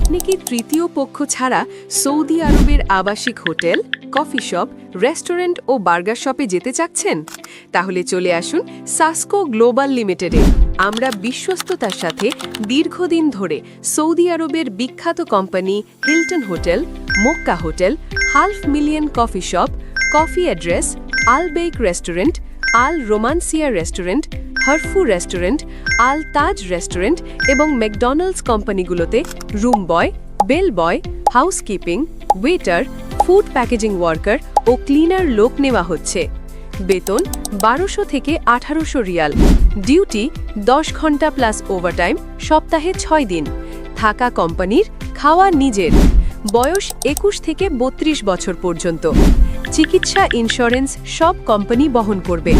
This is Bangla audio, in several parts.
আপনি কি তৃতীয় পক্ষ ছাড়া সৌদি আরবের আবাসিক হোটেল, কফি শপ, রেস্টুরেন্ট ও বার্গার শপে যেতে চাচ্ছেন? তাহলে চলে আসুন সাসকো গ্লোবাল লিমিটেডে। আমরা বিশ্বস্ততার সাথে দীর্ঘদিন ধরে সৌদি আরবের বিখ্যাত company Hilton hotel, Mecca hotel, half million coffee shop, coffee address Albaik restaurant Al Romansiah restaurant, Herfy restaurant, Al Taj restaurant এবং McDonald's কোম্পানিগুলোতে room boy, bell boy, housekeeping, waiter, food packaging worker ও ক্লিনার লোক নেওয়া হচ্ছে। বেতন বারোশো থেকে আঠারোশো রিয়াল। ডিউটি দশ ঘণ্টা প্লাস ওভারটাইম সপ্তাহে ছয় দিন। থাকা কোম্পানির খাওয়া নিজের। বয়স একুশ থেকে বত্রিশ বছর পর্যন্ত। চিকিৎসা ইন্স্যুরেন্স সব কোম্পানি বহন করবে।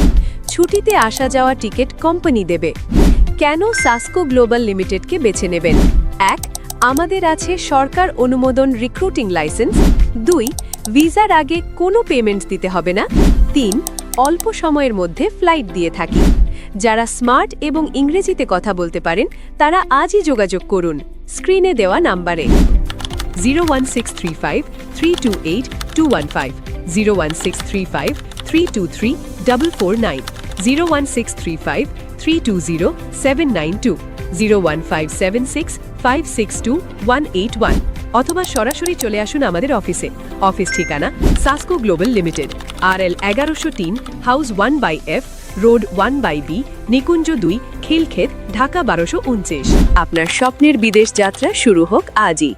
ছুটিতে আসা যাওয়া টিকিট কোম্পানি দেবে। কেন সাসকো গ্লোবাল লিমিটেডকে বেছে নেবেন? এক, আমাদের আছে সরকার অনুমোদন রিক্রুটিং লাইসেন্স দুই, ভিসার আগে কোনো পেমেন্ট দিতে হবে না। তিন, অল্প সময়ের মধ্যে ফ্লাইট দিয়ে থাকি। যারা স্মার্ট এবং ইংরেজিতে কথা বলতে পারেন, তারা আজই যোগাযোগ করুন। স্ক্রিনে দেওয়া নাম্বারে zero one six three five three two eight two one five zero one six three five three two three four nine zero one six three five three two zero seven nine two zero one five seven six five six two one eight one অথবা সরাসরি চলে আসুন আমাদের অফিসে। অফিস ঠিকানা Sasco Global Limited. R L এগারোশো তিন, house one by F, road one by B, Nikunja দুই খিলক্ষেত ঢাকা বারোশো উনত্রিশ। আপনার স্বপ্নের বিদেশ যাত্রা শুরু হোক আজই।